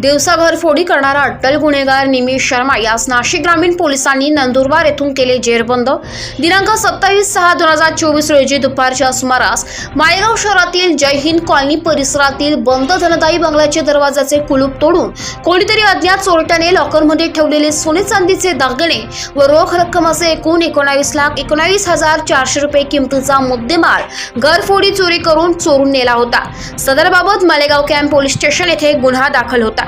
दिवसाभर फोडी करणारा अट्टल गुन्हेगार निमिष शर्मा यास नाशिक ग्रामीण पोलिसांनी नंदुरबार येथून केले जेरबंद. दिनांक सत्तावीस सहा दोन हजार चोवीस रोजी दुपारच्या सुमारास मायगाव शहरातील जय हिंद कॉलनी परिसरातील बंद धनदायी बंगल्याचे दरवाजाचे कुलूप तोडून कोणीतरी अज्ञात चोरट्याने लॉकरमध्ये ठेवलेले सोने चांदीचे दागिने व रोख रक्कम असे एकूण एकोणावीस लाख एकोणावीस हजार चारशे रुपये किमतीचा मुद्देमाल घरफोडी चोरी करून चोरून नेला होता. सदरबाबत मालेगाव कॅम्प पोलीस स्टेशन येथे गुन्हा दाखल होता.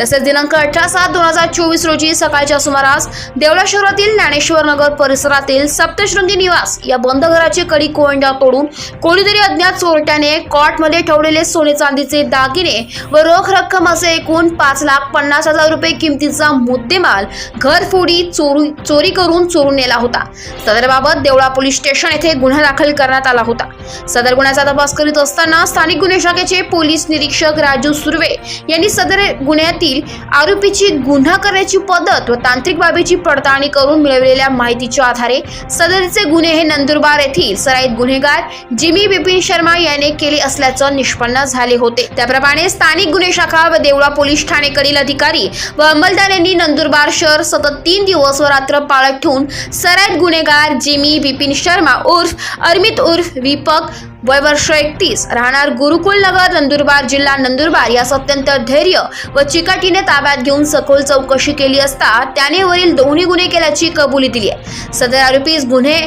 तसेच दिनांक अठरा सात दोन हजार चोवीस रोजी सकाळच्या सुमारास देवळा शहरातील ज्ञानेश्वर नगर परिसरातील सप्तशृंगी निवास या बंद घराची कडी कोंडा तोडून कोणीतरी अज्ञात चोरट्याने कॉटमध्ये ठेवलेले सोने चांदीचे दागिने व रोख रक्कम असे एकूण पाच लाख पन्नास हजार रुपये किमतीचा मुद्देमाल घरफोडी चोरी चोरी करून चोरून नेला होता. सदरबाबत देवळा पोलीस स्टेशन येथे गुन्हा दाखल करण्यात आला होता. सदर गुन्ह्याचा तपास करीत असताना स्थानिक गुन्हे शाखेचे पोलीस निरीक्षक राजू सुर्वे यांनी सदर गुन्हे गुन्ह्यातील आरोपीची गुन्हा करण्याची पद्धत व तांत्रिक बाबीची पडताळणी करून मिळवलेल्या माहितीच्या आधारे सदरचे गुन्हे हे नंदुरबार येथील सराईत गुन्हेगार जिमी बिपिन शर्मा याने केले असल्याचं निष्पन्न झाले होते. त्याप्रमाणे स्थानिक गुन्हे शाखा व देवळा पोलीस ठाणेकडील अधिकारी व अंमलदार यांनी नंदुरबार शहर सतत तीन दिवस व रात्र पाळत ठेवून सराईत गुन्हेगार जिमी बिपिन शर्मा उर्फ अर्मित उर्फ विपक वय वर्ष एकतीस. राहणार गुरुकुल नगर नंदुरबार जिल्हा नंदुरबार. यास अत्यंत धैर्य व चिकाटीने ताब्यात घेऊन सखोल चौकशी केली असता त्याने वरील दोन्ही गुन्हे केल्याची कबुली दिली आहे. सदर आरोपीस गुन्हे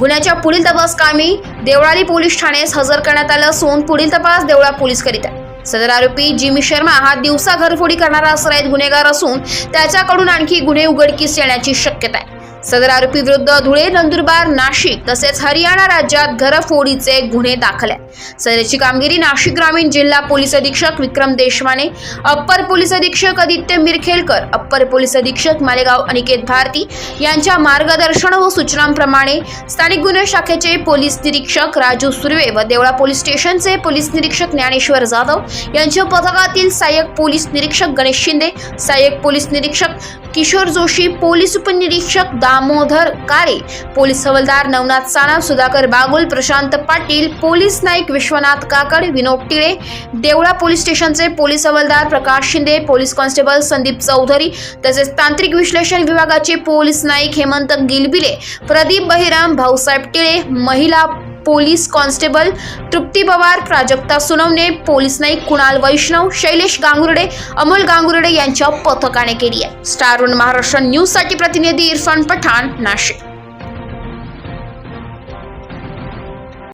गुन्ह्याच्या पुढील तपास कामी देवळाली पोलीस ठाण्यास हजर करण्यात आलं असून पुढील तपास देवळा पोलीस करीत आहे. सदर आरोपी जिमी शर्मा हा दिवसा घरफोडी करणारा असरायत गुन्हेगार असून त्याच्याकडून आणखी गुन्हे उघडकीस येण्याची शक्यता आहे. सदर आरोपी विरुद्ध धुळे नंदुरबार नाशिक तसेच हरियाणा राज्यात घरफोडीचे गुन्हे दाखल आहेत. सदरची कामगिरी नाशिक ग्रामीण जिल्हा पोलीस अधीक्षक विक्रम देशमाने अप्पर पोलीस अधीक्षक आदित्य मिरखेलकर अप्पर पोलीस अधीक्षक मालेगाव अनिकेत भारती यांच्या मार्गदर्शन व सूचनांप्रमाणे स्थानिक गुन्हे शाखेचे पोलीस निरीक्षक राजू सुर्वे व देवळा पोलीस स्टेशनचे पोलीस निरीक्षक ज्ञानेश्वर जाधव यांच्या पथकातील सहाय्यक पोलीस निरीक्षक गणेश शिंदे सहाय्यक पोलीस निरीक्षक किशोर जोशी पोलीस उपनिरीक्षक दा दामोदर काळे पोलीस हवलदार नवनाथ साना सुधाकर बागुल प्रशांत पाटील पोलीस नाईक विश्वनाथ काकड विनोद टिळे देवळा पोलीस स्टेशनचे पोलीस हवलदार प्रकाश शिंदे पोलीस कॉन्स्टेबल संदीप चौधरी तसेच तांत्रिक विश्लेषण विभागाचे पोलीस नाईक हेमंत गिलबिले प्रदीप बहिराम भाऊसाहेब टिळे महिला police constable Trupti Pawar Prajakta Sunavane police Naik Kunal Vaishnav Shailesh Gangurde Amol Gangurde यांच्या पथकाने केली आहे. स्टार वन महाराष्ट्र न्यूजसाठी प्रतिनिधी इरफान पठाण नाशिक.